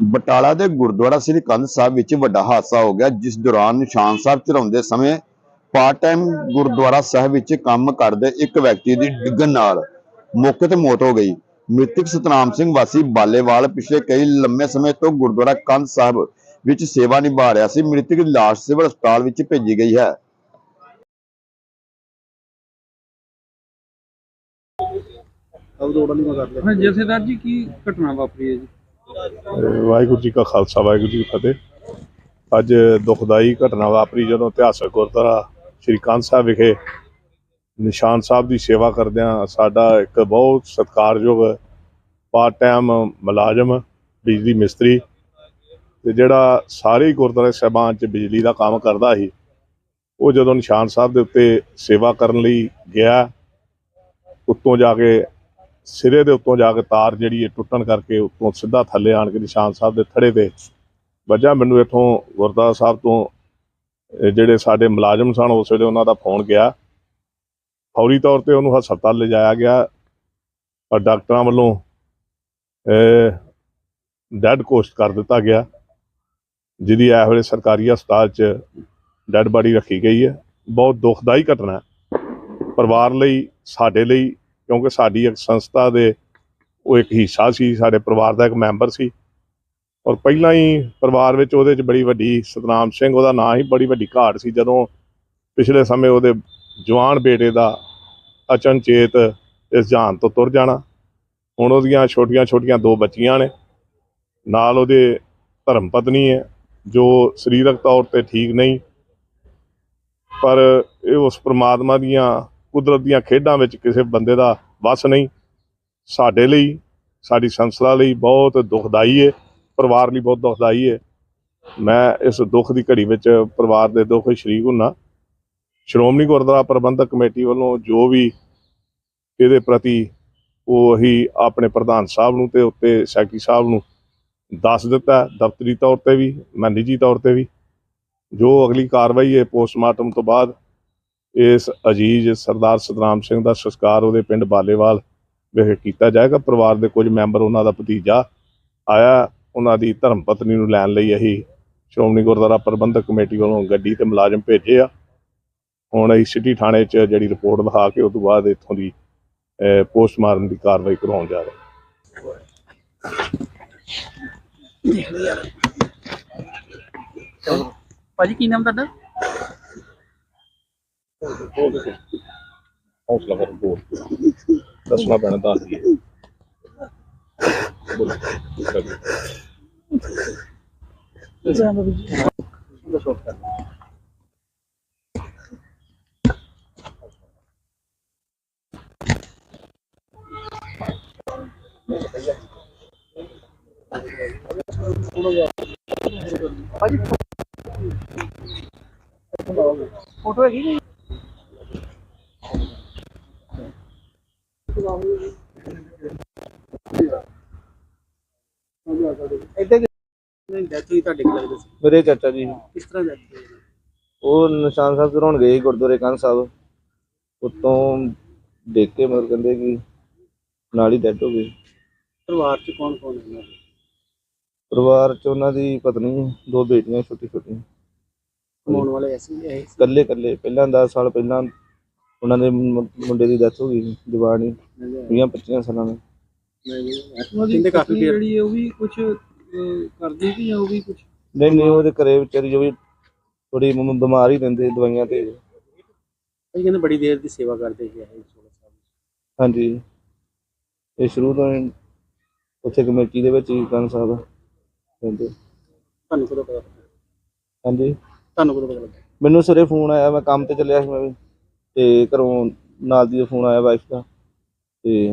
ਬਟਾਲਾ ਦੇ ਗੁਰਦੁਆਰਾ ਸ੍ਰੀ ਕੰਧ ਸਾਹਿਬ ਵਿੱਚ ਵੱਡਾ ਹਾਦਸਾ ਹੋ ਗਿਆ ਜਿਸ ਦੌਰਾਨ ਨਿਸ਼ਾਨ ਸਾਹਿਬ ਚੜਾਉਂਦੇ ਸਮੇਂ ਪਾਰਟ ਟਾਈਮ ਗੁਰਦੁਆਰਾ ਸਾਹਿਬ ਵਿੱਚ ਕੰਮ ਕਰਦੇ ਇੱਕ ਵਿਅਕਤੀ ਦੀ ਡਿੱਗਣ ਨਾਲ ਮੌਕੇ ਤੇ ਮੌਤ ਹੋ ਗਈ। ਮ੍ਰਿਤਕ ਸਤਨਾਮ ਸਿੰਘ ਵਾਸੀ ਬਾਲੇਵਾਲ ਪਿਛਲੇ ਕਈ ਲੰਮੇ ਸਮੇਂ ਤੋਂ ਗੁਰਦੁਆਰਾ ਕੰਧ ਸਾਹਿਬ ਵਿੱਚ ਸੇਵਾ ਨਿਭਾ ਰਿਹਾ ਸੀ। ਮ੍ਰਿਤਕ ਦੀ ਲਾਸ਼ ਸਿਵਲ ਹਸਪਤਾਲ ਵਿੱਚ ਭੇਜੀ ਗਈ ਹੈ। ਹਾਂ। ਜਥੇਦਾਰ ਜੀ ਕੀ ਘਟਨਾ ਵਾਪਰੀ ਹੈ ਜੀ? ਵਾਹਿਗੁਰੂ ਜੀ ਕਾ ਖਾਲਸਾ, ਵਾਹਿਗੁਰੂ ਜੀ ਕੀ ਫਤਿਹ। ਅੱਜ ਦੁਖਦਾਈ ਘਟਨਾ ਵਾਪਰੀ ਜਦੋਂ ਇਤਿਹਾਸਕ ਗੁਰਦੁਆਰਾ ਸ਼੍ਰੀ ਕਾਂਤ ਸਾਹਿਬ ਵਿਖੇ ਨਿਸ਼ਾਨ ਸਾਹਿਬ ਦੀ ਸੇਵਾ ਕਰਦਿਆਂ ਸਾਡਾ ਇੱਕ ਬਹੁਤ ਸਤਿਕਾਰਯੋਗ ਪਾਰਟ ਟਾਈਮ ਮੁਲਾਜ਼ਮ, ਬਿਜਲੀ ਮਿਸਤਰੀ ਤੇ ਜਿਹੜਾ ਸਾਰੇ ਗੁਰਦੁਆਰੇ ਸਾਹਿਬਾਨ 'ਚ ਬਿਜਲੀ ਦਾ ਕੰਮ ਕਰਦਾ ਸੀ, ਉਹ ਜਦੋਂ ਨਿਸ਼ਾਨ ਸਾਹਿਬ ਦੇ ਉੱਤੇ ਸੇਵਾ ਕਰਨ ਲਈ ਗਿਆ, ਉੱਤੋਂ ਜਾ ਕੇ ਸਿਰੇ ਦੇ ਉੱਤੋਂ ਜਾ ਕੇ ਤਾਰ ਜਿਹੜੀ ਹੈ ਟੁੱਟਣ ਕਰਕੇ ਉੱਤੋਂ ਸਿੱਧਾ ਥੱਲੇ ਆਣ ਕੇ ਨਿਸ਼ਾਨ ਸਾਹਿਬ ਦੇ ਥੜੇ ਤੇ ਵੱਜਾ। ਮੈਨੂੰ ਇੱਥੋਂ ਗੁਰਦੁਆਰਾ ਸਾਹਿਬ ਤੋਂ ਜਿਹੜੇ ਸਾਡੇ ਮੁਲਾਜ਼ਮ ਸਨ, ਉਸ ਵੇਲੇ ਉਹਨਾਂ ਦਾ ਫੋਨ ਗਿਆ। ਫੌਰੀ ਤੌਰ ਤੇ ਉਹਨੂੰ ਹਸਪਤਾਲ ਲਿਜਾਇਆ ਗਿਆ। ਪਰ ਡਾਕਟਰਾਂ ਵੱਲੋਂ ਡੈਡ ਕੋਸਟ ਕਰ ਦਿੱਤਾ ਗਿਆ, ਜਿਹਦੀ ਇਹ ਵੇਲੇ ਸਰਕਾਰੀ ਹਸਪਤਾਲ 'ਚ ਡੈਡ ਬਾਡੀ ਰੱਖੀ ਗਈ ਹੈ। ਬਹੁਤ ਦੁਖਦਾਈ ਘਟਨਾ ਹੈ। ਪਰਿਵਾਰ ਲਈ, ਸਾਡੇ ਲਈ ਕਿਉਂਕਿ ਸਾਡੀ ਇੱਕ ਸੰਸਥਾ ਦੇ ਉਹ ਇੱਕ ਹਿੱਸਾ ਸੀ, ਸਾਡੇ ਪਰਿਵਾਰ ਦਾ ਇੱਕ ਮੈਂਬਰ ਸੀ। ਔਰ ਪਹਿਲਾਂ ਹੀ ਪਰਿਵਾਰ ਵਿੱਚ ਉਹਦੇ 'ਚ ਬੜੀ ਵੱਡੀ ਸਤਨਾਮ ਸਿੰਘ, ਉਹਦਾ ਨਾਂ ਹੀ ਬੜੀ ਵੱਡੀ ਘਾਟ ਸੀ। ਜਦੋਂ ਪਿਛਲੇ ਸਮੇਂ ਉਹਦੇ ਜਵਾਨ ਬੇਟੇ ਦਾ ਅਚਨਚੇਤ ਇਸ ਜਾਨ ਤੋਂ ਤੁਰ ਜਾਣਾ, ਹੁਣ ਉਹਦੀਆਂ ਛੋਟੀਆਂ ਛੋਟੀਆਂ ਦੋ ਬੱਚੀਆਂ ਨੇ। ਨਾਲ ਉਹਦੇ ਧਰਮ ਪਤਨੀ ਹੈ, ਜੋ ਸਰੀਰਕ ਤੌਰ ਤੇ ਠੀਕ ਨਹੀਂ, ਪਰ ਇਹ ਉਸ ਪ੍ਰਮਾਤਮਾ ਦੀਆਂ ਕੁਦਰਤ ਦੀਆਂ ਖੇਡਾਂ ਵਿੱਚ ਕਿਸੇ ਬੰਦੇ ਦਾ ਵਸ ਨਹੀਂ। ਸਾਡੇ ਲਈ, ਸਾਡੀ ਸੰਸਥਾ ਲਈ ਬਹੁਤ ਦੁਖਦਾਈ ਹੈ ਪਰਿਵਾਰ ਲਈ ਬਹੁਤ ਦੁਖਦਾਈ ਹੈ ਮੈਂ ਇਸ ਦੁੱਖ ਦੀ ਘੜੀ ਵਿੱਚ ਪਰਿਵਾਰ ਦੇ ਦੁੱਖ ਸ਼ਰੀਕ ਹੁੰਨਾ। ਸ਼੍ਰੋਮਣੀ ਗੁਰਦੁਆਰਾ ਪ੍ਰਬੰਧਕ ਕਮੇਟੀ ਵੱਲੋਂ ਜੋ ਵੀ ਇਹਦੇ ਪ੍ਰਤੀ ਉਹ ਹੀ ਆਪਣੇ ਪ੍ਰਧਾਨ ਸਾਹਿਬ ਨੂੰ ਤੇ ਉੱਤੇ ਸੈਕਟਰੀ ਸਾਹਿਬ ਨੂੰ ਦੱਸ ਦਿੱਤਾ, ਦਫ਼ਤਰੀ ਤੌਰ ਤੇ ਵੀ, ਮੈਂ ਨਿੱਜੀ ਤੌਰ ਤੇ ਵੀ। ਜੋ ਅਗਲੀ ਕਾਰਵਾਈ ਹੈ ਪੋਸਟਮਾਰਟਮ ਤੋਂ ਬਾਅਦ ਇਸ ਅਜੀਜ਼ ਸਰਦਾਰ ਸਤਨਾਮ ਸਿੰਘ ਦਾ ਸੰਸਕਾਰ ਉਹਦੇ ਪਿੰਡ ਬਾਲੇਵਾਲ ਵਿਖੇ ਕੀਤਾ ਜਾਏਗਾ। ਪਰਿਵਾਰ ਦੇ ਕੁਝ ਮੈਂਬਰ ਉਹਨਾਂ ਦਾ ਭਤੀਜਾ ਆਇਆ, ਉਹਨਾਂ ਦੀ ਧਰਮ ਪਤਨੀ ਨੂੰ ਲੈਣ ਲਈ ਅਸੀਂ ਸ਼੍ਰੋਮਣੀ ਗੁਰਦੁਆਰਾ ਪ੍ਰਬੰਧਕ ਕਮੇਟੀ ਵੱਲੋਂ ਗੱਡੀ ਤੇ ਮੁਲਾਜ਼ਮ ਭੇਜੇ ਆ। ਹੁਣ ਅਸੀਂ ਸਿਟੀ ਥਾਣੇ 'ਚ ਜਿਹੜੀ ਰਿਪੋਰਟ ਲਿਖਾ ਕੇ ਉਸ ਤੋਂ ਬਾਅਦ ਇੱਥੋਂ ਦੀ ਪੋਸਟਮਾਰਟਮ ਦੀ ਕਾਰਵਾਈ ਕਰਾਉਣ ਜਾ ਰਹੇ ਭਾਜੀ, ਕੀ ਨਾਮ ਤੁਹਾਡਾ? ਹੌਸਲਾ ਕਰੋ ਬੋਲ ਦੱਸਣਾ ਪੈਣਾ ਦੱਸ ਦਈਏ। ਬੋਲੋ। ਫੋਟੋ ਹੈਗੀ ਜੀ ਇੱਥੇ ਨਹੀਂ ਡੈਥ ਹੋਈ ਤੁਹਾਡੇ ਕੀ ਲੱਗਦਾ ਸੀ? ਮੇਰੇ ਚਾਚਾ ਜੀ ਕਿਸ ਤਰ੍ਹਾਂ ਡੈਥ ਹੋਈ? ਉਹ ਨਿਸ਼ਾਨ ਸਾਹਿਬ ਚੜਾਉਣ ਗਏ ਸੀ ਗੁਰਦੁਆਰੇ ਕੰਨ ਸਾਹਿਬ। ਉਤੋਂ ਦੇਖ ਕੇ ਮਤਲਬ ਕਹਿੰਦੇ ਕਿ ਨਾਲ ਹੀ ਡੈਡ ਹੋ ਗਏ ਪਰਿਵਾਰ ਚ ਕੌਣ ਕੌਣ ਹੈ ਇਹਨਾਂ ਦੇ? ਪਰਿਵਾਰ ਚ ਉਹਨਾਂ ਦੀ ਪਤਨੀ ਦੋ ਬੇਟੀਆਂ ਛੋਟੀ ਛੋਟੀਆਂ ਕਮਾਉਣ ਵਾਲੇ ਐਸੇ ਹੀ ਹੈ? ਇਕੱਲੇ ਇਕੱਲੇ। ਪਹਿਲਾਂ 10 ਸਾਲ ਪਹਿਲਾਂ ਉਹਨਾਂ ਦੇ ਮੁੰ- ਮੁੰਡੇ ਦੀ ਡੈਥ ਹੋ ਗਈ ਸੀ, ਜਵਾਨ ਹੀ। 20 25 ਸਾਲਾਂ ਦੇ। ਕਿੰਦੇ ਕਾਫੀ ਦੇਰ ਜਿਹੜੀ ਉਹ ਵੀ ਕੁਝ ਕਰਦੀ ਸੀ ਜਾਂ ਉਹ ਵੀ ਕੁਝ ਨਹੀਂ ਨਹੀਂ ਉਹਦੇ ਘਰੇ ਵਿਚਾਰੀ ਜੋ ਵੀ ਥੋੜੀ ਬਿਮਾਰ ਹੀ ਰਹਿੰਦੇ ਦਵਾਈਆਂ ਤੇ। ਇਹ ਕਹਿੰਦੇ ਬੜੀ ਦੇਰ ਦੀ ਸੇਵਾ ਕਰਦੇ ਸੀ ਇਹ 16 ਸਾਲ ਹਾਂਜੀ। ਇਹ ਸ਼ੁਰੂ ਤੋਂ ਹੀ ਉੱਥੇ ਕਮੇਟੀ ਦੇ ਵਿੱਚ ਹੀ ਕੰਨ ਸਾਹਿਬ ਰਹਿੰਦੇ। ਤੁਹਾਨੂੰ ਕਦੋਂ ਪਤਾ ਲੱਗਾ? ਹਾਂਜੀ। ਤੁਹਾਨੂੰ ਕਦੋਂ ਪਤਾ ਲੱਗਾ? ਮੈਨੂੰ ਸਵੇਰੇ ਫੋਨ ਆਇਆ ਮੈਂ ਕੰਮ ਤੇ ਚੱਲਿਆ ਸੀ ਮੈਂ ਵੀ। ਤੇ ਘਰੋਂ ਨਾਲ ਦੀ ਫੋਨ ਆਇਆ ਵਾਈਫ ਦਾ। ਤੇ